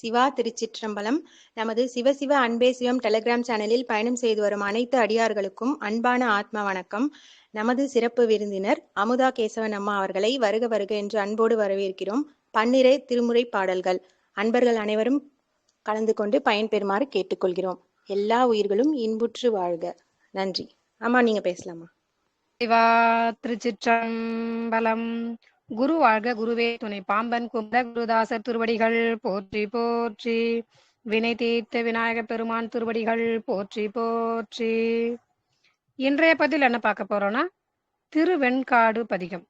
சிவா திருச்சிற்றம்பலம். நமது சிவசிவ அன்பே சிவம் டெலிகிராம் சேனலில் பயணம் செய்து வரும் அனைத்து அடியார்களுக்கும் அன்பான ஆத்ம வணக்கம். நமது சிறப்பு விருந்தினர் அமுதா கேசவன் அம்மா அவர்களை வருக வருக என்று அன்போடு வரவேற்கிறோம். பன்னிரை திருமுறை பாடல்கள். அன்பர்கள் அனைவரும் கலந்து கொண்டு பயன்பெறுமாறு கேட்டுக்கொள்கிறோம். எல்லா உயிர்களும் இன்புற்று வாழ்க. நன்றி. அம்மா நீங்க பேசலாமா? சிவா திருச்சிற்றம்பலம். குரு வாழ்க குருவே துணை பாம்பன் குமர குருதாசர் திருவடிகள் போற்றி போற்றி. வினை தீர்த்த விநாயக பெருமான் திருவடிகள் போற்றி போற்றி. இன்றைய பதில் என்ன பார்க்க போறோம்னா திருவெண்காடு பதிகம்.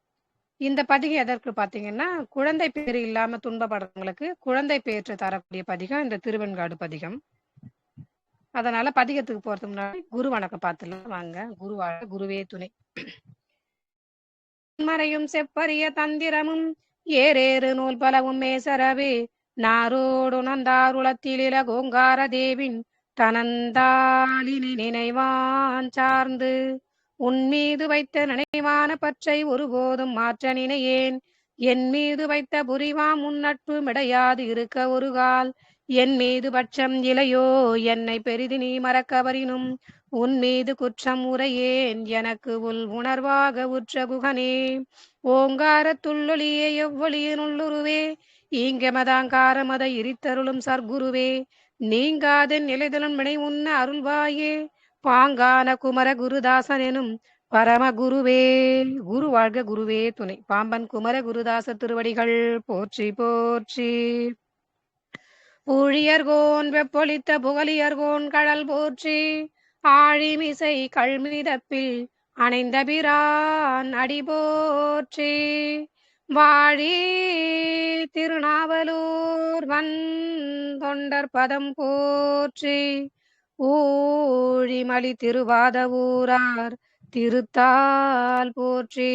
இந்த பதிகம் எதற்கு பார்த்தீங்கன்னா குழந்தை பேர் இல்லாம துன்பப்படுறவங்களுக்கு குழந்தை பேற்று தரக்கூடிய பதிகம் இந்த திருவெண்காடு பதிகம். அதனால பதிகத்துக்கு போறதுக்கு முன்னாடி குரு வணக்கம் பார்த்துலாம் வாங்க குரு வாழ குருவே துணை. மறையும் செப்பரிய தந்திரமும் ஏறேறு நூல் பலவும் மேசரவே. நாரோடு நந்தாருளத்திலில கோங்கார தேவின் தனந்தாளினை நினைவான் சார்ந்து உன் மீது வைத்த நினைவான பற்றை ஒருபோதும் மாற்ற நினையேன். என் மீது வைத்த புரிவாம் உன்னட்பு மிடையாது இருக்க ஒரு கால். என் மீது பட்சம் இலையோ என்னை பெரிது நீ மறக்கவரினும் உன் மீது குற்றம் உரையேன். எனக்கு உள் உணர்வாக உற்ற குகனே ஓங்காரத்துள்ளொளியே எவ்வொளியின் உள்ளுருவே ஈங்கமதாங்காரமத இரித்தருளும் சர்க்குருவே நீங்காதன் நிலைதலும் வினை உன்ன அருள்வாயே பாங்கான குமர குருதாசன் எனும் பரம குருவே குரு வாழ்க குருவே துணை. பாம்பன் குமர குருதாச திருவடிகள் போற்றி போற்றி. ஊழியர்கோன் வெப்பொழித்த புகழியர்கோன் கடல் போற்றி. ஆழிமிசை கழ்மிதப்பில் அணைந்த பிரான் அடி போற்றி வாழி திருநாவலூர் வன் தொண்டர் பதம் போற்றி. ஊழிமலி திருவாத ஊரார் திருத்தால் போற்றி.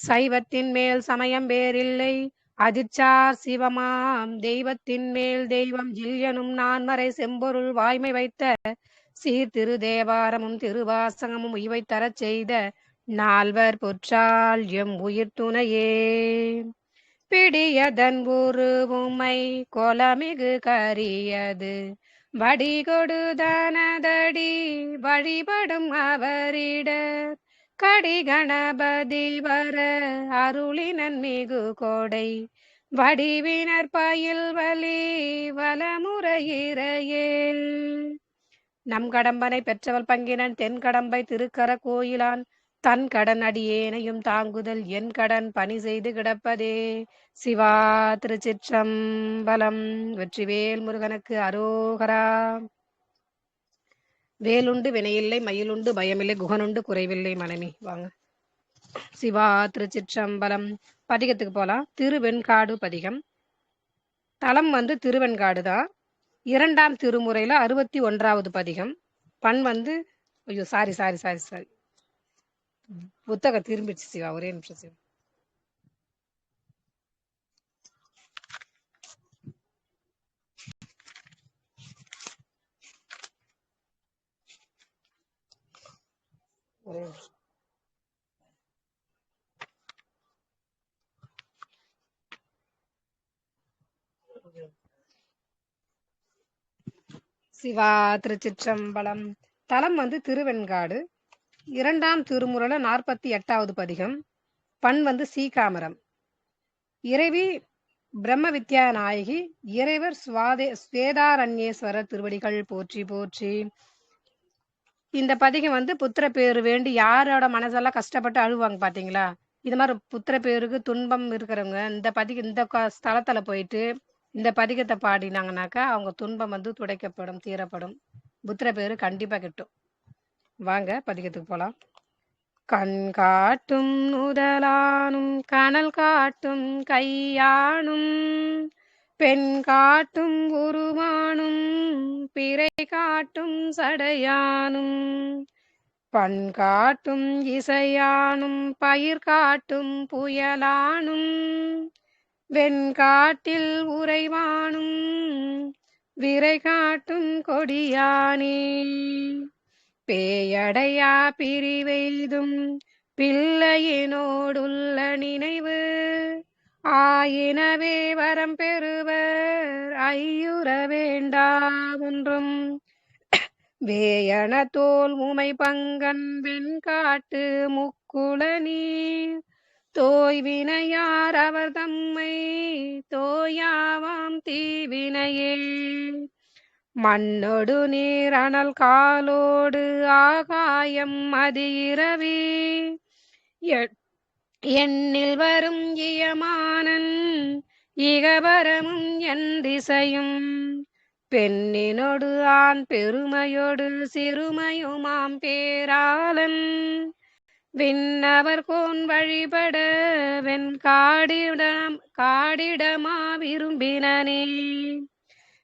சைவத்தின் மேல் சமயம் வேறில்லை அதிர்ச்சார் சிவமாம். தெய்வத்தின் மேல் தெய்வம் ஜில்யனும் நான்மறை செம்பொருள் வாய்மை வைத்த சீர் திரு தேவாரமும் திருவாசகமும் இவை தரச் செய்த நால்வர் பொற்றால் எம் உயிர் துணையே. பிடியதன் உருவுமை கொலமிகு கரியது. வடிகொடுதனதடி வழிபடும் அவரிடர். கடி கணபதி வர அருளினன் மிகு கோடை. வடிவினர் பயில் வலி வலமுறையிறையேல் நம் கடம்பனை பெற்றவள் பங்கினன் தென் கடம்பை திருக்கர கோயிலான். தன் கடன் அடியேனையும் தாங்குதல் என் கடன் பணி செய்து கிடப்பதே. சிவா திருச்சிற்றம்பலம் வெற்றிவேல் முருகனுக்கு அரோகரா. வேலுண்டு வினையில்லை மயிலுண்டு பயமில்லை குகனுண்டு குறைவில்லை மனைவி. வாங்க. சிவா திருச்சிற்றம்பலம். பதிகத்துக்கு போலாம். திருவெண்காடு பதிகம். தலம் வந்து திருவெண்காடு தான் இரண்டாம் திருமுறையில அறுபத்தி ஒன்றாவது பதிகம். பண் வந்து ஐயோ சாரி சாரி சாரி சாரி புத்தகம் திரும்பிடுச்சு சிவா ஒரே நிமிஷம் சிவா. ஒரே நிமிஷம். சிவா திருச்சிற்றம்பலம். தலம் வந்து திருவெண்காடு. இரண்டாம் திருமுறையில நாற்பத்தி எட்டாவது பதிகம். பண் வந்து சீகாமரம். இறைவி பிரம்ம வித்யா நாயகி இறைவர் சுவாதே ஸ்வேதாரண்யேஸ்வரர் திருவடிகள் போற்றி போற்றி. இந்த பதிகம் வந்து புத்திர பேரு வேண்டி யாரோட மனசெல்லாம் கஷ்டப்பட்டு அழுவாங்க பாத்தீங்களா? இது மாதிரி புத்திர பேருக்கு துன்பம் இருக்கிறவங்க இந்த பதிக இந்த ஸ்தலத்தில் ஸ்தலத்துல போயிட்டு இந்த பதிகத்தை பாடினாங்கனாக்கா அவங்க துன்பம் வந்து துடைக்கப்படும் தீரப்படும். புத்திர பேரு கண்டிப்பா கிட்டும். வாங்க பதிகத்துக்கு போலாம். கண் காட்டும் நுதலானும் கனல் காட்டும் கையானும் பெண் காட்டும் உருவானும் பிறை காட்டும் சடையானும் பண் காட்டும் இசையானும் பயிர் காட்டும் புயலானும் வெண்காட்டில் உறைவானும் விரை காட்டும் கொடியானே. பேயடையா பிரிவெய்தும் பிள்ளையினோடுள்ள நினைவு ஆயினவே வரம் பெறுவர் ஐயுற வேண்டா ஒன்றும். வேயன தோல் உமை பங்கன் வெண்காட்டு முக்குள நீர் தோய்வினையார் அவர் தம்மை தோயாவாம் தீவினையே. மண்ணொடு நீர் அனல் காலோடு ஆகாயம் மதியிரவி எ- எண்ணில் வரும் இயமானன் இகபரமும் என் திசையும். பெண்ணினொடு ஆண் பெருமையொடு சிறுமையுமாம் பேராளன். விண்ணவர் கோன் வழிபட வெண் காடிடம் காடிடமா விரும்பினனே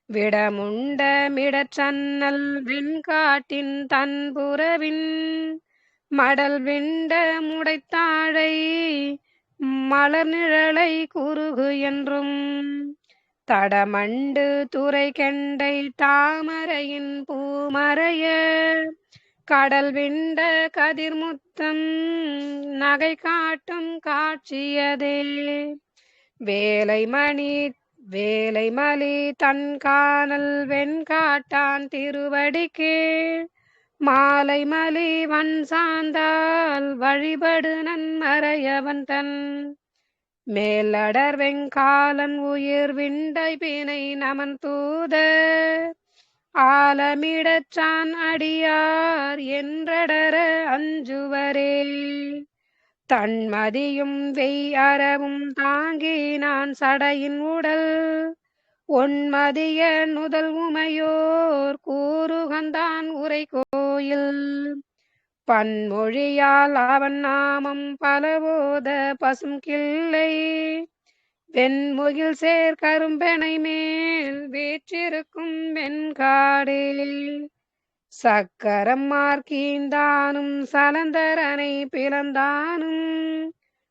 விடமுண்ட மிடற்றன்னல் வெண்காட்டின் தன்புறவின் மடல் விண்ட முடைத்தாழை மலர் நிழலை குறுகு என்றும் தடமண்டு துறை கெண்டை தாமரையின் பூமறைய கடல் விண்ட கதிர்முத்தம் நகை காட்டும் காட்சியதே. வேலை மணி வேலை மலி தன் காணல் வெண்காட்டான் திருவடிக்கே மாலை மலி வன் சார்ந்தால் வழிபடு நன்மறையவன் தன். மேலடர் வெங்காலன் உயிர் விண்டை பிணை நமன் தூத ஆலமிடச்சான் அடியார் என்றடர அஞ்சுவரே. தன்மதியும் வெய் அறவும் தாங்கி நான் சடையின் உடல். ஒன்மதிய நுதல் உமையோர் கூறுகந்தான் உரை கோயில் பன்மொழியால் அவன் நாமம் பலவோத பசும் கிள்ளை. வெண்முகில் சேர் கரும்பெனை மேல் வீற்றிருக்கும் வெண்காடே சக்கரம் மார்க்கீந்தானும் சலந்தரனை பிளந்தானும்.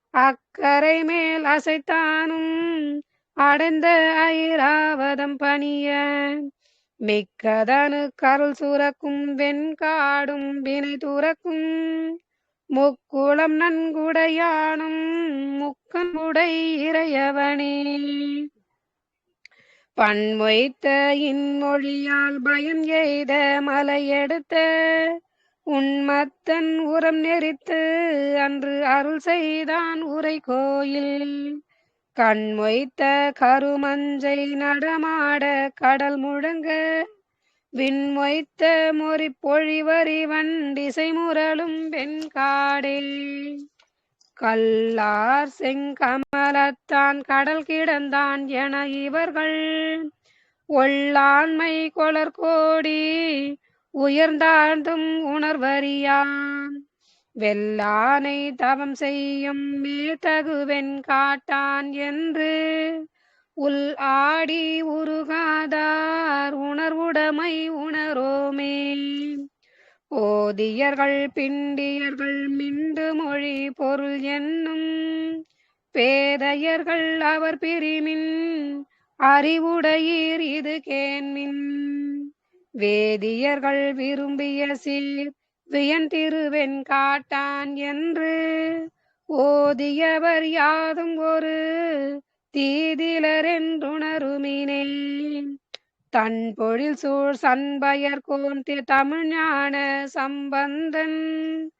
அக்கரை மேல் அசைத்தானும். அடைந்த ஐராவதம் பணிய. மிக்கதனு கருள் சுரக்கும் வெண்காடும் வினை துறக்கும். முக்குளம் நன்குடையானும் முக்கன் உடை இறையவனே. பன்மொய்த்த இன்மொழியால் பயம் எய்த மலையெடுத்த உன்மத்தன் உரம் நெறித்து அன்று அருள் செய்தான் உரை கோயில் கண்மொய்த்த கருமஞ்சை நடமாட கடல் முழங்க விண்மொய்த்த மொறி பொழிவரி வண்டிசை முரளும் வெண்காடே கல்லார் செங்கமலத்தான் கடல் கிடந்தான் என இவர்கள் ஒள்ளாண்மை கொளர் கோடி உயர்ந்தாழ்ந்தும் உணர்வறியான் வெல்லானை தவம் செய்யும் மேதகுவென் காட்டான் என்று உள் ஆடி உருகாதார் உணர்வுடைமை உணரோமே. ஓதியர்கள் பிண்டியர்கள் மிண்டு மொழி பொருள் என்னும் பேதையர்கள் அவர் பிரிமின் அறிவுடையீர் இது கேன்மின். வேதியர்கள் விரும்பிய சீர் வியன் திருவெண் காட்டான் என்று ஓதியவர் யாதும் ஒரு தீதிலரென்றுணருமினே தன் பொழில் சூழ் சண்பயர் கோந்தி தமிழ்ஞான சம்பந்தன்.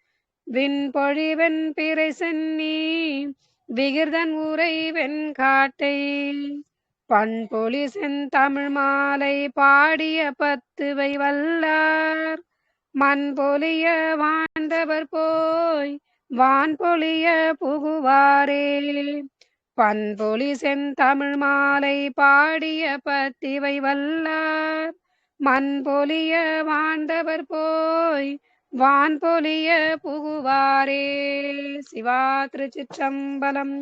விண்பொழிவெண் பிறை சென்னி விகிர்தன் உரை வெண்காட்டை பண்பொழி செந்தமிழ் மாலை பாடிய பத்துவை வல்லார். மண் பொலிய வாழ்ந்தவர் போய் வான் பொலிய புகுவாரே. பண்பொலி செந்தமிழ் மாலை பாடிய பத்திவை வல்லார். மண் பொலிய வாழ்ந்தவர் போய் வான் பொலிய புகுவாரே. சிவா திருச்சிற்றம்பலம்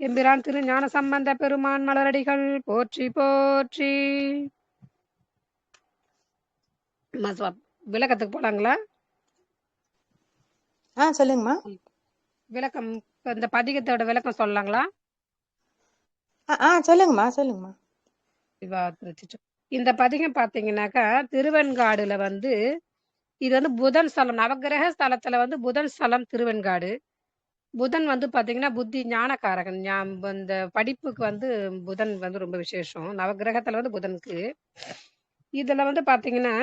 எம்பிரான் திரு ஞான சம்பந்த பெருமான் மலரடிகள் போற்றி போற்றி. விளக்கத்துக்கு போலாங்களா? ஆ சொல்லுங்கம்மா. விளக்கம் இந்த பதிகத்தோட விளக்கம் சொல்லலாங்களா? ஆ ஆ சொல்லுங்கம்மா சொல்லுங்கம்மா. இந்த பதிகம் பாத்தீங்கன்னாக்கா திருவெண்காடுல வந்து இது வந்து புதன் ஸ்தலம் நவக்கிரக ஸ்தலத்துல வந்து புதன் ஸ்தலம் திருவெண்காடு. புதன் வந்து பாத்தீங்கன்னா புத்தி ஞானகாரகன் இந்த படிப்புக்கு வந்து புதன் வந்து ரொம்ப விசேஷம். நவகிரகத்துல வந்து புதனுக்கு. இதுல வந்து பாத்தீங்கன்னா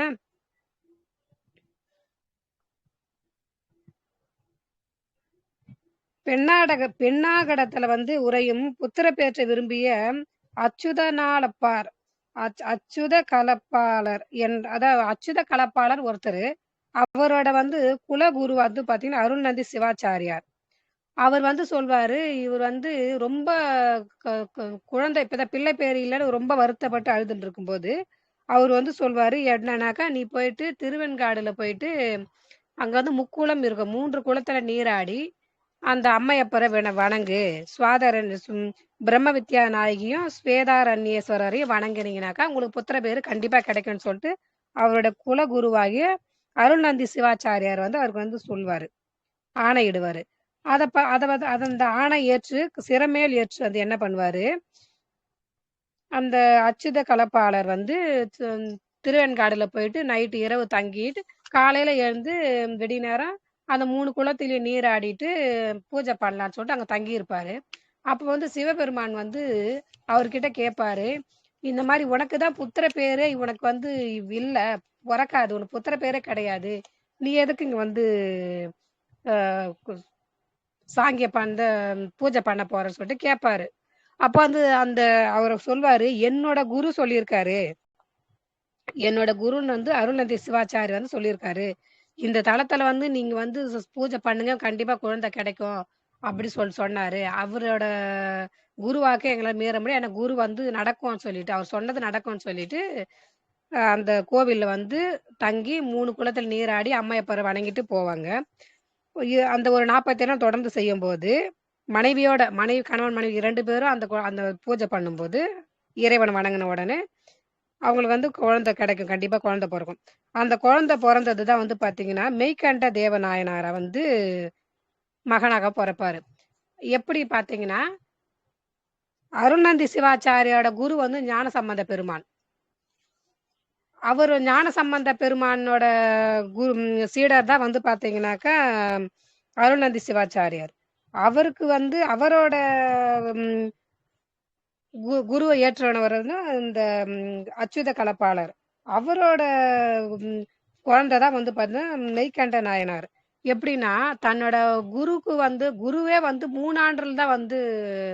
பெண்ணாடக பெண்ணாகடத்துல வந்து உரையும் புத்திர பேற்ற விரும்பிய அச்சுதனாலப்பார் அச்- அச்சுத கலப்பாளர் என் அதாவது அச்சுத கலப்பாளர் ஒருத்தர். அவரோட வந்து குலகுரு வந்து பாத்தீங்கன்னா அருள்நந்தி சிவாச்சாரியார். அவர் வந்து சொல்வாரு இவர் வந்து ரொம்ப க- குழந்தை இப்பதான் பிள்ளை பேர் இல்லைன்னு ரொம்ப வருத்தப்பட்டு அழுதுட்டு இருக்கும்போது அவர் வந்து சொல்வாரு என்னன்னாக்கா நீ போயிட்டு திருவெண்காடுல போயிட்டு அங்க வந்து முக்குளம் இருக்கும். மூன்று குளத்துல நீராடி அந்த அம்மையப்பரை வண வணங்கு. சுவாதரன் சும்- பிரம்ம வித்யா நாயகியும் ஸ்வேதாரண்யேஸ்வரரையும் வணங்கினீங்கனாக்கா உங்களுக்கு புத்திர பேர் கண்டிப்பாக கிடைக்கும்னு சொல்லிட்டு அவரோட குலகுருவாகிய அருள்நந்தி சிவாச்சாரியார் வந்து அவருக்கு வந்து சொல்வார். ஆணையிடுவார். அதை ப அதை வந்து அதை அந்த ஆணை ஏற்று சிறமேல் ஏற்று அது என்ன பண்ணுவார்? அந்த அச்சுத கலப்பாளர் வந்து திருவெண்காடில் திருவெண்காடுல போயிட்டு நைட்டு இரவு தங்கிட்டு காலையில் எழுந்து வெடி நேரம் அந்த மூணு குளத்திலையும் நீராடிட்டு பூஜை பண்ணலான்னு சொல்லிட்டு அங்கே தங்கியிருப்பாரு. அப்போ வந்து சிவபெருமான் வந்து அவர்கிட்ட கேட்பாரு இந்த மாதிரி உனக்கு தான் புத்திர பேரே உனக்கு வந்து இல்லை பிறக்காது உனக்கு புத்திர பேரே கிடையாது. நீ எதுக்கு இங்கே வந்து சாங்கிய பண்ண பூஜை பண்ண போறேன்னு சொல்லிட்டு கேட்பாரு அப்போ வந்து அந்த அவர் சொல்வாரு என்னோட குரு சொல்லியிருக்காரு. என்னோட குருன்னு வந்து அருள்நந்தி சிவாச்சாரி வந்து சொல்லியிருக்காரு. இந்த தளத்துல வந்து நீங்க வந்து பூஜை பண்ணுங்க கண்டிப்பா குழந்தை கிடைக்கும் அப்படி சொல்லி சொன்னாரு. அவரோட குருவாக்க எங்களை மீற முடியும் எனக்கு குரு வந்து நடக்கும்னு சொல்லிட்டு அவர் சொன்னது நடக்கும்னு சொல்லிட்டு அந்த கோவில்ல வந்து தங்கி மூணு குளத்துல நீராடி அம்மையப்பரை வணங்கிட்டு போவாங்க. அந்த ஒரு நாற்பத்தி நாள் தொடர்ந்து செய்யும் போது மனைவியோட மனைவி கணவன் மனைவி இரண்டு பேரும் அந்த அந்த பூஜை பண்ணும்போது இறைவனை வணங்கின உடனே அவங்களுக்கு வந்து குழந்தை கிடைக்கும். கண்டிப்பா குழந்தை பிறக்கும். அந்த குழந்தை பிறந்தது தான் வந்து பாத்தீங்கன்னா மெய்கண்ட தேவநாயனாரை வந்து மகனாக பிறப்பாரு. எப்படி பாத்தீங்கன்னா அருணந்தி சிவாச்சாரியோட குரு வந்து ஞான சம்பந்த பெருமான். அவர் ஞான சம்பந்த பெருமானோட குரு சீடர் தான் வந்து பார்த்தீங்கன்னாக்கா அருணந்தி சிவாச்சாரியார். அவருக்கு வந்து அவரோட கு- குருவை ஏற்றவனவர்னா இந்த அச்சுத கலப்பாளர். அவரோட குழந்தை தான் வந்து பார்த்தீங்கன்னா நெய்கண்ட நாயனார். எப்படின்னா தன்னோட குருக்கு வந்து குருவே வந்து மூணாண்டுல தான் வந்து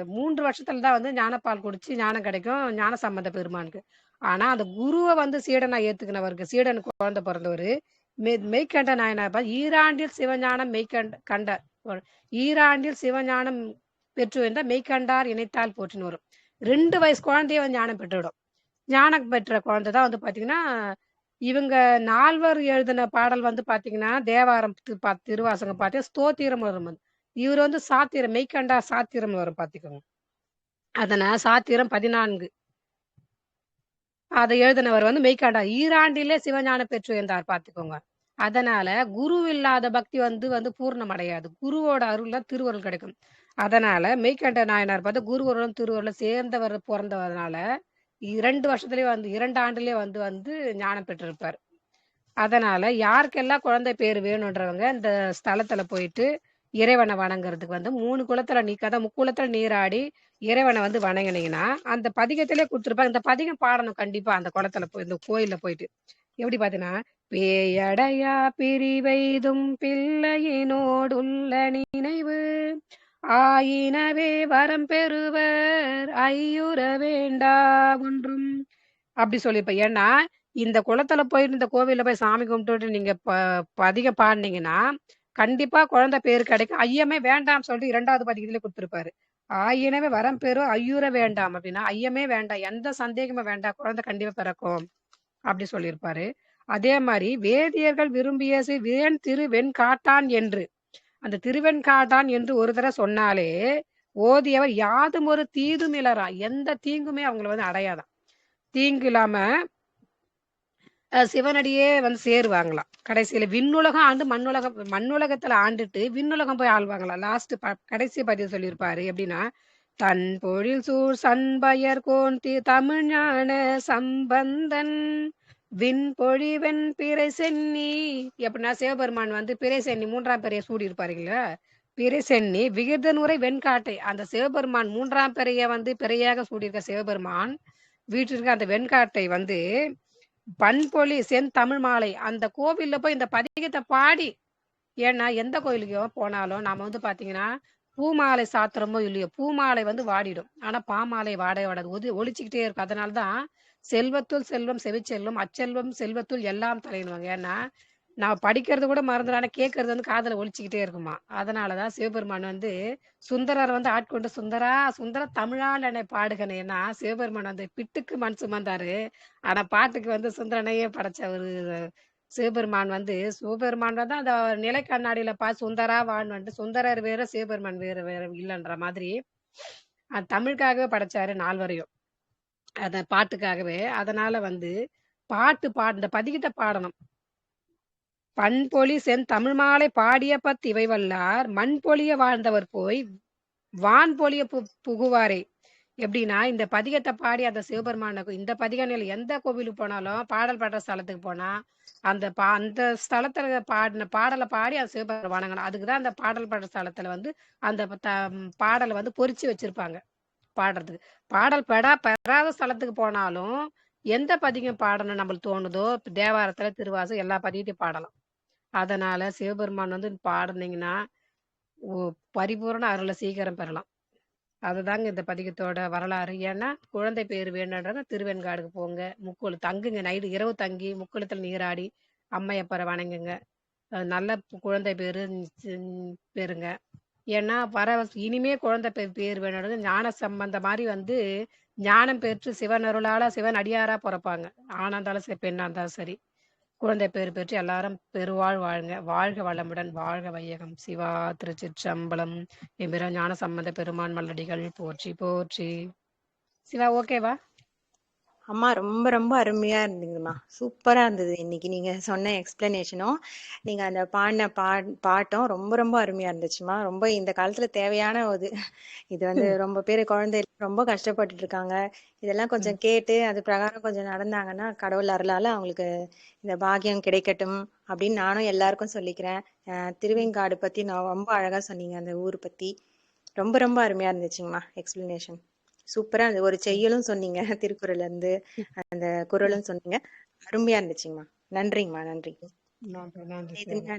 மூன்று வருஷத்துல தான் வந்து ஞானப்பால் குடிச்சு ஞானம் கிடைக்கும் ஞான சம்பந்த பெருமானுக்கு. ஆனா அந்த குருவை வந்து சீடனா ஏத்துக்கினவருக்கு சீடனுக்கு குழந்தை பிறந்தவர் மெய் மெய்கண்ட நாயனார் ஈராண்டில் சிவஞானம் மெய்கண்ட கண்ட ஈராண்டில் சிவஞானம் பெற்று வந்தால் மெய்கண்டார் இணைத்தால் போற்றின்னு வரும் ரெண்டு வயசு குழந்தைய வந்து ஞானம் பெற்றுவிடும். ஞானம் பெற்ற குழந்தை தான் வந்து பாத்தீங்கன்னா இவங்க நால்வர் எழுதின பாடல் வந்து பாத்தீங்கன்னா தேவாரம் பா- திருவாசகம் பார்த்து ஸ்தோத்திரம் வரும் வந்து. இவர் வந்து சாத்திரம் மெய்கண்டா சாத்திரம் வரும் பாத்துக்கோங்க. அதனால சாத்திரம் பதினான்கு. அதை எழுதினவர் வந்து மெய்காண்டா. ஈராண்டிலே சிவஞானம் பெற்று இருந்தார் பாத்துக்கோங்க. அதனால குரு இல்லாத பக்தி வந்து வந்து பூர்ணம் அடையாது குருவோட அருள் தான் திருவருள் கிடைக்கும். அதனால மெய்கண்ட நாயனார் பார்த்து குருவருளும் திருவருளும் சேர்ந்தவர் பிறந்ததுனால இரண்டு வருஷத்துலயே வந்து இரண்டு ஆண்டுலயே வந்து வந்து ஞானம் பெற்றிருப்பார். அதனால யாருக்கெல்லாம் குழந்தை பேர் வேணுன்றவங்க இந்த ஸ்தலத்துல போயிட்டு இறைவனை வணங்குறதுக்கு வந்து மூணு குளத்துல நீ முக்குளத்துல நீராடி இறைவனை வந்து வணங்கினீங்கன்னா அந்த பதிகத்திலே கொடுத்துருப்பாங்க இந்த பதிகம் பாடணும் கண்டிப்பா அந்த குளத்துல போய் இந்த கோயில்ல போயிட்டு. எப்படி பாத்தீங்கன்னா பேயடையா பிரிவைதும் பிள்ளையினோடுள்ள நினைவு ஆயினவே வரம் பெறுவர் ஐயுற வேண்டா ஒன்றும். அப்படி சொல்லியிருப்பேன் ஏன்னா இந்த குளத்துல போயிட்டு இந்த கோவில்ல போய் சாமி கும்பிட்டுட்டு நீங்க ப பதிக பாடினீங்கன்னா கண்டிப்பா குழந்தை பேர் கிடைக்கும். ஐயமே வேண்டாம் சொல்லிட்டு இரண்டாவது பதிகத்திலே கொடுத்துருப்பாரு. ஆயினவே வரம் பெறும் ஐயுற வேண்டாம் அப்படின்னா ஐயமே வேண்டாம் எந்த சந்தேகமே வேண்டாம் குழந்தை கண்டிப்பா பிறக்கும். அப்படி சொல்லியிருப்பாரு. அதே மாதிரி வேதியர்கள் விரும்பிய வேன் திரு வெண் காட்டான் என்று. அந்த திருவெண்காட்டான் என்று ஒரு தடவை சொன்னாலே ஓதியவர் யாதும் ஒரு தீதும் இலரா. எந்த தீங்குமே அவங்கள வந்து அடையாதான் தீங்கு இல்லாம சிவனடியே வந்து சேருவாங்களாம். கடைசியில விண்ணுலகம் ஆண்டு மண்ணுலகம் மண்ணுலகத்துல ஆண்டுட்டு விண்ணுலகம் போய் ஆள்வாங்களாம். லாஸ்ட் கடைசி பதிவு சொல்லியிருப்பாரு. எப்படின்னா தன் பொழில் சூழ் சண்பயர் கோந்தி தமிழ்ஞான சம்பந்தன். விண் பொழிவெண் பிறை சென்னி எப்படின்னா சிவபெருமான் வந்து பிறை சென்னி மூன்றாம் பெரிய சூடி இருப்பாருங்களா பிறைசென்னி விகிர்தனுரை வெண்காட்டை. அந்த சிவபெருமான் மூன்றாம் பெரிய வந்து பிறையாக சூடியிருக்க சிவபெருமான் வீட்டிற்கு அந்த வெண்காட்டை வந்து பண்பொழி செந்தமிழ் மாலை. அந்த கோவில்ல போய் இந்த பதிகத்தை பாடி ஏன்னா எந்த கோயிலுக்கோ போனாலும் நாம வந்து பாத்தீங்கன்னா பூமாலை சாத்துறமோ இல்லையோ பூமாலை வந்து வாடிடும். ஆனா பாமாலை வாடவே வாடாது. ஒது ஒழிச்சுக்கிட்டே இருக்கும். அதனாலதான் செல்வத்துள் செல்வம் செவிச்செல்வம் அச்செல்வம் செல்வத்துள் எல்லாம் தலையிடுவாங்க ஏன்னா நான் படிக்கிறது கூட மறந்துடும் கேட்கறது வந்து காதில் ஒழிச்சுக்கிட்டே இருக்குமா? அதனாலதான் சிவபெருமான் வந்து சுந்தரர் வந்து ஆட்கொண்டு சுந்தரா சுந்தர தமிழாளனை பாடுகனே ஏன்னா சிவபெருமான் வந்து பிட்டுக்கு மண் சுமந்தாரு. ஆனா பாட்டுக்கு வந்து சுந்தரனையே படைச்சவரு சிவபெருமான் வந்து சிவபெருமான் வந்து அந்த நிலை கண்ணாடியில பா சுந்தரா வான் வந்துட்டு சுந்தரர் வேற சிவபெருமான் வேற வேற இல்லைன்ற மாதிரி தமிழுக்காகவே படைச்சாரு நால்வரையும். அந்த பாட்டுக்காகவே அதனால வந்து பாட்டு பாட இந்த பதிகத்தை பாடணும். பண்பொழி சென் தமிழ் மாலை பாடிய பத் இவை வல்லார் மண் பொழிய வாழ்ந்தவர் போய் வான் பொழிய பு புகுவாரே. எப்படின்னா இந்த பதிகத்தை பாடி அந்த சிவபெருமான இந்த பதிகனையில் எந்த கோவிலுக்கு போனாலும் பாடல் பாடுற ஸ்தலத்துக்கு போனா அந்த பா அந்த ஸ்தலத்துல பாடின பாடலை பாடி அந்த சிவபெருமான் வணங்கணும். அதுக்குதான் அந்த பாடல் பாடுற ஸ்தலத்துல வந்து அந்த த- பாடலை வந்து பொறிச்சு வச்சிருப்பாங்க. பாடுறதுக்கு பாடல் பெடா பெறாத ஸ்தலத்துக்கு போனாலும் எந்த பதிகம் பாடணும் நம்மளுக்கு தோணுதோ தேவாரத்துல திருவாசம் எல்லா பதிகத்தையும் பாடலாம். அதனால சிவபெருமான் வந்து பாடுனீங்கன்னா ஓ- பரிபூரண அருளை சீக்கிரம் பெறலாம். அதுதாங்க இந்த பதிகத்தோட வரலாறு. ஏன்னா குழந்தை பேர் வேணுன்றவங்க திருவெண்காடுக்கு போங்க முக்குளு தங்குங்க. நைட்டு இரவு தங்கி முக்குளத்தில் நீராடி அம்மையப்பரை வணங்குங்க. நல்ல குழந்தை பேரு ம், பெறுங்க ஏன்னா வர இனிமே குழந்தை பேர் பேர் வேணும் ஞான சம்பந்த மாதிரி வந்து ஞானம் பெற்று சிவன் அருளால சிவன் அடியாரா பிறப்பாங்க. ஆனாந்தாலும் இருந்தாலும் சரி பெண்ணா இருந்தாலும் சரி. குழந்தை பேர் பெற்று எல்லாரும் பெருவாழ் வாழுங்க வாழ்க வளமுடன் வாழ்க வையகம். சிவா திருச்சிற்றம்பலம். எம்பிரா ஞான சம்பந்த பெருமான் மல்லடிகள் போற்றி போற்றி. சிவா ஓகேவா அம்மா ரொம்ப ரொம்ப அருமையா இருந்தீங்கம்மா. சூப்பரா இருந்தது. இன்னைக்கு நீங்க சொன்ன எக்ஸ்பிளனேஷனும் நீங்க அந்த பாடின பா பாட்டும் ரொம்ப ரொம்ப அருமையா இருந்துச்சுமா ரொம்ப இந்த காலத்துல தேவையான ஒரு இது வந்து ரொம்ப பேர் குழந்தை ரொம்ப கஷ்டப்பட்டுட்டு இருக்காங்க. இதெல்லாம் கொஞ்சம் கேட்டு அது பிரகாரம் கொஞ்சம் நடந்தாங்கன்னா கடவுள் அருளால அவங்களுக்கு இந்த பாக்கியம் கிடைக்கட்டும் அப்படின்னு நானும் எல்லாருக்கும் சொல்லிக்கிறேன். திருவெங்காடு பத்தி நான் ரொம்ப அழகா சொன்னீங்க அந்த ஊர் பத்தி. ரொம்ப ரொம்ப அருமையா இருந்துச்சுங்கம்மா எக்ஸ்பிளனேஷன் சூப்பரா ஒரு செய்யுளும் சொன்னீங்க திருக்குறள்ல இருந்து அந்த குறளும் சொன்னீங்க. அருமையா இருந்துச்சுங்கம்மா. நன்றிங்கம்மா நன்றி.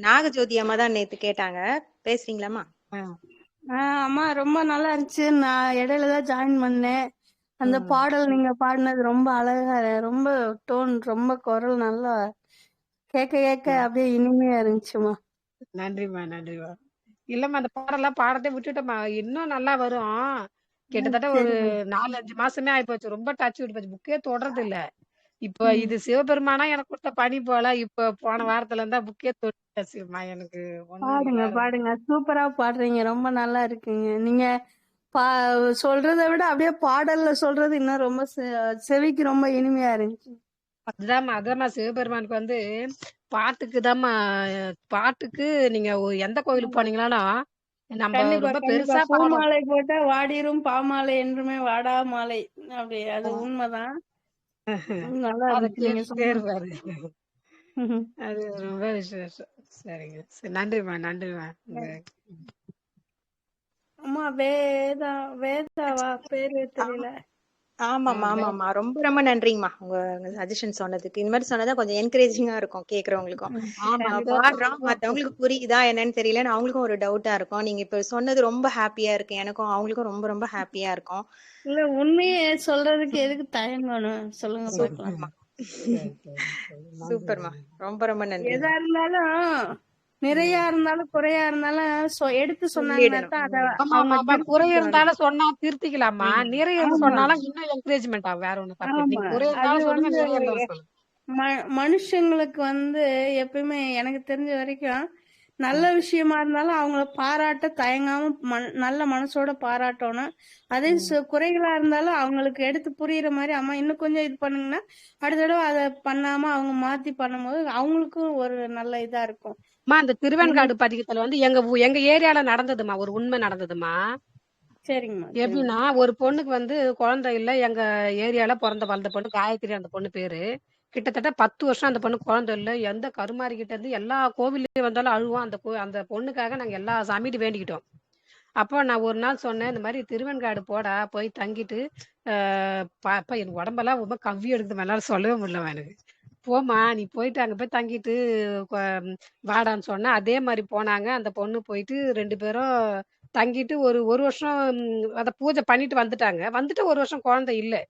நாகஜோதி அம்மா தான் நேத்து கேட்டாங்க. பேசுறீங்களாம்மா? ஆஹ் அம்மா ரொம்ப நல்லா இருந்துச்சு. நான் இடையில தான் ஜாயின் பண்ணேன். அந்த. பாடல் நீங்க பாடினது ரொம்ப அழகா ரொம்ப டோன் ரொம்ப குரல் நல்லா கேட்க கேட்க அப்படியே இனிமையா இருந்துச்சுமா நன்றிம்மா நன்றிம்மா. இல்லம்மா அந்த பாடலாம் பாடத்தை விட்டுட்டோம்மா. இன்னும் நல்லா வரும். கிட்டத்தட்ட ஒரு நாலு அஞ்சு மாசமே ஆயிப்போச்சு. ரொம்ப டச் விட்டு போச்சு புக்கே தொடறது இல்ல இப்ப இது சிவபெருமானா எனக்கு கொடுத்த பணி போல இப்ப போன வாரத்துல இருந்தா புக்கே தொட்டுச்சுமா எனக்கு பாடுங்க. பாடுங்க சூப்பரா பாடுறீங்க. ரொம்ப நல்லா இருக்குங்க. நீங்க பா சொல்றதை விட அப்படியே பாடல்ல சொல்றது இன்னும் ரொம்ப செவிக்கு ரொம்ப இனிமையா இருந்துச்சு. அதுதாம்மா அதாம்மா சிவபெருமானுக்கு வந்து பாட்டுக்கு பாட்டுக்கு நீங்க எந்த கோவிலுக்கு போனீங்களாலும் நம்ம ரொம்ப பெருசா பூமாலை போட்டா வாடிரும் பாமாலை என்றுமே வாடா மாலை. அப்படி அது உண்மைதான். நல்லா அத ரொம்ப விசேஷம். சரிங்க. நன்றிம்மா இந்த- அம்மா வேதா வேதாவா? பேரு தெரியல. ஆமாம்மா ஆமாம்மா ரொம்ப ரொம்ப நன்றிங்கம்மா. உங்க சஜஷன் சொன்னதுக்கு. இந்த மாதிரி சொன்னதா கொஞ்சம் என்கரேஜிங்கா இருக்கும் கேக்குறவங்களுக்கும் பாடுறோம் மத்தவங்களுக்கு புரியுதா என்னன்னு தெரியல. அவங்களுக்கும் ஒரு டவுட்டா இருக்கும். நீங்க இப்ப சொன்னது ரொம்ப ஹாப்பியா இருக்கு. எனக்கும் அவங்களுக்கும் ரொம்ப ரொம்ப ஹாப்பியா இருக்கும். இல்ல உண்மையே சொல்றதுக்கு எதுக்கு தயங்கணும் சொல்லுங்க. சூப்பர்மா. ரொம்ப ரொம்ப நன்றி எதா இருந்தாலும் நிறைய இருந்தாலும் குறையா இருந்தாலும் எடுத்து சொன்னாங்கன்னா ஆமா குறை இருந்தாலும் சொன்னா திருத்திக்கலாமா. நிறைய சொன்னாலும் இன்னும் என்கரேஜ்மெண்ட் ஆகும் வேற ஒண்ணு குறை இருந்தாலும் மனுஷங்களுக்கு வந்து எப்பயுமே எனக்கு தெரிஞ்ச வரைக்கும் நல்ல விஷயமா இருந்தாலும் அவங்கள பாராட்ட தயங்காம நல்ல மனசோட பாராட்டணும். அதே குறைகளா இருந்தாலும் அவங்களுக்கு எடுத்து புரியுற மாதிரி அம்மா இன்னும் கொஞ்சம் இது பண்ணுங்கன்னா அடுத்த தடவை அதை பண்ணாம அவங்க மாத்தி பண்ணும்போது அவங்களுக்கும் ஒரு நல்ல இதா இருக்கும். அம்மா அந்த திருவெண்காடு பதிகத்துல வந்து எங்க எங்க ஏரியால நடந்ததுமா ஒரு உண்மை நடந்ததுமா? சரிங்கம்மா. சரிங்க எப்படின்னா ஒரு பொண்ணுக்கு வந்து குழந்தை இல்ல எங்க ஏரியால பிறந்த வளர்ந்த பொண்ணு காயத்ரி அந்த பொண்ணு பேரு. கிட்டத்தட்ட பத்து வருஷம் அந்த பொண்ணு குழந்தை இல்லை. எந்த கருமாரி கிட்ட இருந்து எல்லா கோவில்லையும் வந்தாலும் அழுவோம் அந்த அந்த பொண்ணுக்காக நாங்கள் எல்லா சாமிகிட்ட வேண்டிக்கிட்டோம். அப்போ நான் ஒரு நாள் சொன்னேன் இந்த மாதிரி திருவெண்காடு போடா போய் தங்கிட்டு ஆஹ் பா- அப்பா எனக்கு உடம்பெல்லாம் ரொம்ப கவ்வி எடுக்குது. மேலால சொல்லவே முடியல எனக்கு. போம்மா நீ போயிட்டு அங்க போய் தங்கிட்டு கொ- வாடான்னு சொன்னா அதே மாதிரி போனாங்க. அந்த பொண்ணு போயிட்டு ரெண்டு பேரும் தங்கிட்டு ஒரு ஒரு வருஷம் ம், அத பூஜை பண்ணிட்டு வந்துட்டாங்க. வந்துட்டு ஒரு வருஷம் குழந்தை இல்லை.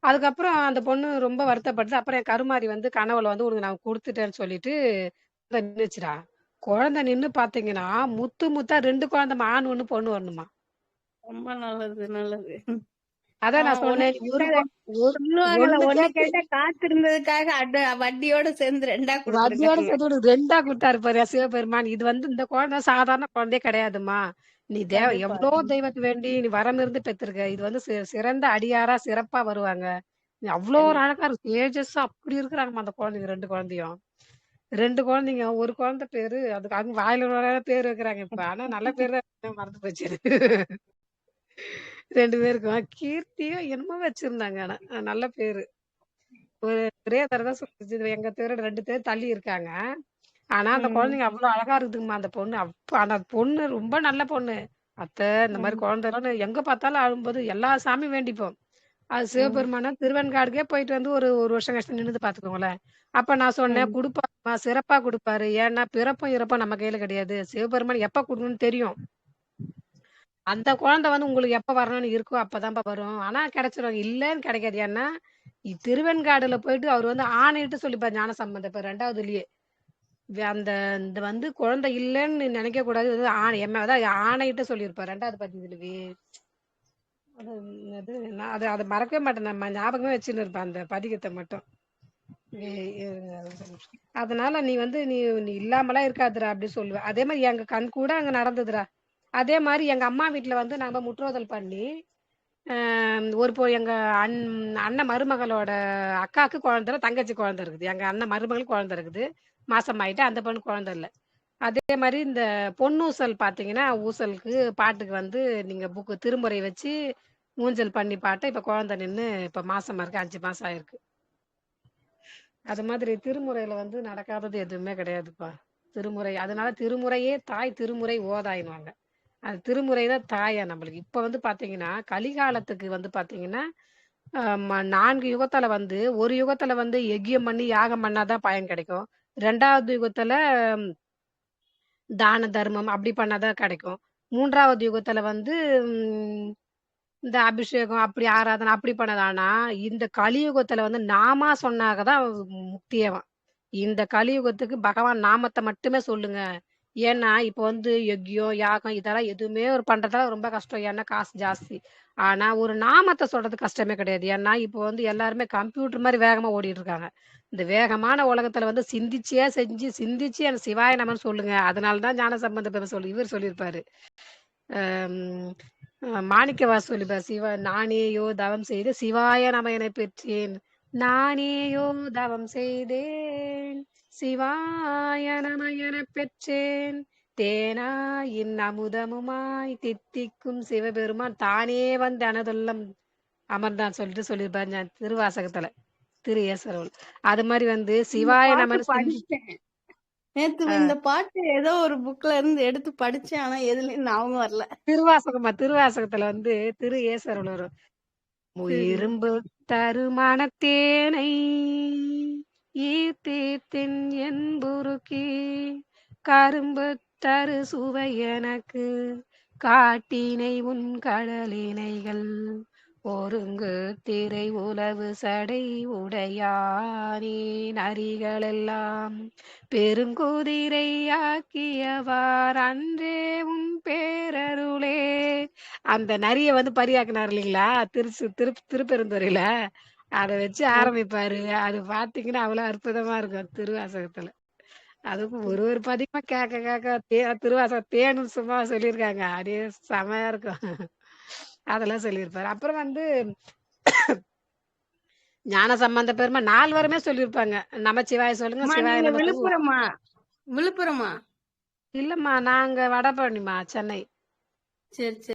அதுக்கப்புறம் அந்த பொண்ணு ரொம்ப வருத்தப்படுது அப்புறம் என் கருமாரி வந்து கனவுல வந்து உனக்கு நான் கொடுத்துட்டேன்னு சொல்லிட்டு குழந்தை நின்னுச்சுடா. குழந்தை நின்னு பாத்தீங்கன்னா முத்து முத்தா ரெண்டு குழந்தை ஆண் ஒண்ணு பொண்ணு வரணுமா? ரொம்ப நல்லது நல்லது. அதான் நான் சொன்னேன். கேட்டா காத்திருந்ததுக்காக வட்டியோட சேர்ந்து ரெண்டா வட்டியோட ரெண்டா கொடுத்தாரு பாரு சிவபெருமான். இது வந்து இந்த குழந்தை சாதாரண குழந்தையே கிடையாதும்மா. நீ தேவ கண்டிப்பா எவ்வளோ தெய்வத்தை வேண்டி நீ வரம் இருந்து பெற்றிருக்க. இது வந்து சிறந்த அடியாரா சிறப்பா வருவாங்க. நீ அவ்வளோ ஒரு அழகா இருக்கு. அப்படி இருக்கிறாங்கம்மா அந்த குழந்தைங்க ரெண்டு குழந்தையும். ரெண்டு குழந்தைங்க ஒரு குழந்தை பேரு அதுக்கு அவங்க வாயில பேர் வைக்கிறாங்க இப்ப. ஆனா நல்ல பேர் தான். மறந்து போச்சு. ரெண்டு பேருக்கும் கீர்த்தியும் என்னமோ வச்சிருந்தாங்க ஆனா. நல்ல பேரு. ஒரு ஒரே தடவை சொல்லுச்சு எங்க தெரு ரெண்டு பேர் தள்ளி இருக்காங்க. ஆனா அந்த குழந்தைங்க அவ்வளவு அழகா இருக்குதுங்கம்மா அந்த பொண்ணு. அப்ப அந்த பொண்ணு ரொம்ப நல்ல பொண்ணு. அத்தை இந்த மாதிரி குழந்தைன்னு எங்க பார்த்தாலும் அழும்போது எல்லா சாமி வேண்டிப்போம். அது சிவபெருமானா திருவெண்காடுக்கே போயிட்டு வந்து ஒரு ஒரு வருஷம் கழிச்சு நின்று பாத்துக்கோங்களேன் அப்ப நான் சொன்னேன் கொடுப்பாருமா சிறப்பா கொடுப்பாரு. ஏன்னா பிறப்பும் இறப்பும் நம்ம கையில கிடையாது. சிவபெருமான் எப்ப கொடுக்கணும்னு தெரியும். அந்த குழந்தை வந்து உங்களுக்கு எப்ப வரணும்னு இருக்கோ அப்பதான்ப்பா வரும். ஆனா கிடைச்சிரும். இல்லன்னு கிடைக்காது. ஏன்னா இ- திருவெண்காடுல போயிட்டு அவர் வந்து ஆணையிட்டு சொல்லிப்பார் ஞான சம்பந்த இப்ப ரெண்டாவதுலயே. வே- அந்த இந்த வந்து குழந்தை இல்லைன்னு நினைக்க கூடாது. இது ஆணை. எம்ம அதான் ஆணையிட்டு சொல்லியிருப்பார். ரெண்டாவது பதிவுலவே அது அது நான் அதை அதை மறக்கவே மாட்டேன். நம்ம ஞாபகமே வச்சுன்னு இருப்பேன். அந்த பதிகத்தை மட்டும். ஏய் இருங்க, ஒரு நிமிஷம். அதனால நீ வந்து நீ நீ இல்லாமலாம் இருக்காதுடா அப்படி சொல்லுவேன் அதே மாதிரி எங்க கண் கூட அங்க நடந்ததுடா. அதே மாதிரி எங்க அம்மா வீட்டில் வந்து நாங்க முற்றோதல் பண்ணி ஒரு போ எங்க அண் அண்ணன் மருமகளோட அக்காவுக்கு குழந்தை தங்கச்சி குழந்தை இருக்குது. எங்க அண்ணன் மருமகள் குழந்தை இருக்குது. மாசம் ஆயிட்டு அந்த பொண்ணு குழந்தை இல்லை. அதே மாதிரி இந்த பொன்னூசல் பார்த்தீங்கன்னா ஊசலுக்கு பாட்டுக்கு வந்து நீங்கள் புக்கு திருமுறை வச்சு ஊஞ்சல் பண்ணி பாட்டு இப்போ குழந்தை நின்று இப்போ மாசமாக இருக்கு அஞ்சு மாசம் ஆயிருக்கு. அது மாதிரி திருமுறையில் வந்து நடக்காதது எதுவுமே கிடையாதுப்பா. திருமுறை அதனால திருமுறையே தாய் திருமுறை ஓதாயினுவாங்க. அது திருமுறை தான் தாயா நம்மளுக்கு. இப்ப வந்து பாத்தீங்கன்னா கலிகாலத்துக்கு வந்து பாத்தீங்கன்னா ம- நான்கு யுகத்துல வந்து ஒரு யுகத்துல வந்து யஜ்யம் பண்ணி யாகம் பண்ணாதான் பயன் கிடைக்கும். ரெண்டாவது யுகத்துல தான தர்மம் அப்படி பண்ணாதான் கிடைக்கும். மூன்றாவது யுகத்துல வந்து இந்த அபிஷேகம் அப்படி ஆராதனை அப்படி பண்ணதானா இந்த கலியுகத்துல வந்து நாமா சொன்னாகதான் முக்தியவன். இந்த கலியுகத்துக்கு பகவான் நாமத்தை மட்டுமே சொல்லுங்க. ஏன்னா இப்போ வந்து யஜ்யம் யாகம் இதெல்லாம் எதுவுமே ஒரு பண்றதெல்லாம் ரொம்ப கஷ்டம். ஏன்னா காசு ஜாஸ்தி. ஆனா ஒரு நாமத்தை சொல்றது கஷ்டமே கிடையாது. ஏன்னா இப்போ வந்து எல்லாருமே கம்ப்யூட்டர் மாதிரி வேகமா ஓடிட்டு இருக்காங்க இந்த வேகமான உலகத்துல வந்து சிந்திச்சே செஞ்சு சிந்திச்சு எனக்கு சிவாய நமன் சொல்லுங்க. அதனாலதான் ஞான சம்பந்த பெருமாள் சொல்லி இவர் சொல்லியிருப்பாரு. மாணிக்க அஹ் மாணிக்க சொல்லிப்பார் சிவ நானேயோ தவம் செய்து சிவாய நம என பெற்றேன். நானேயோ தவம் செய்தேன். சிவாய நம என பெற்றேன். தேனாயின் அமுதமுமாய் தித்திக்கும் சிவபெருமான் தானே வந்து அனதுள்ளம் அமர்ந்தான் சொல்லிட்டு சொல்லியிருப்பாரு திருவாசகத்துல திரு ஏசரவல். அது மாதிரி வந்து சிவாய நமன் நேத்து இந்த பாட்டு ஏதோ ஒரு புக்ல இருந்து எடுத்து படிச்சேன் ஆனா எதுலயும் ஞாபகம் வரல. திருவாசகமா திருவாசகத்துல வந்து திரு ஏசரவல் வரும் இரும்பு தருமானத்தேனை ஈர்த்தீர்த்தின் என்புருக்கி கரும்பு தரு சுவை எனக்கு காட்டினை உன் கடலினைகள். ஒருங்கு திரை உலவு சடை உடையானே நரிகளெல்லாம் பெருங்குதிரையாக்கியவார் அன்றே உன் பேரருளே. அந்த நரியை வந்து பரியாக்குனார் இல்லைங்களா? திருச்சு திரு திருப்பெருந்துறையில அதை வச்சு ஆரம்பிப்பாரு. அது பாத்தீங்கன்னா அவ்வளவு அற்புதமா இருக்கும் திருவாசகத்துல. அதுக்கும் ஒரு ஒரு பதிகமா கேட்க கேட்க தே திருவாசகம் தேனும் சும்மா சொல்லியிருக்காங்க. அப்படியே செமையா இருக்கும். அதெல்லாம் சொல்லியிருப்பாரு. அப்புறம் வந்து ஞான சம்பந்த பெருமை நால்வருமே சொல்லியிருப்பாங்க. நமச்சிவாய சொல்லுங்க அம்மா சிவாய சொல்லுங்க. விழுப்புரமா? விழுப்புரமா? இல்லம்மா நாங்க வடபழனிமா சென்னை. சரி சரி.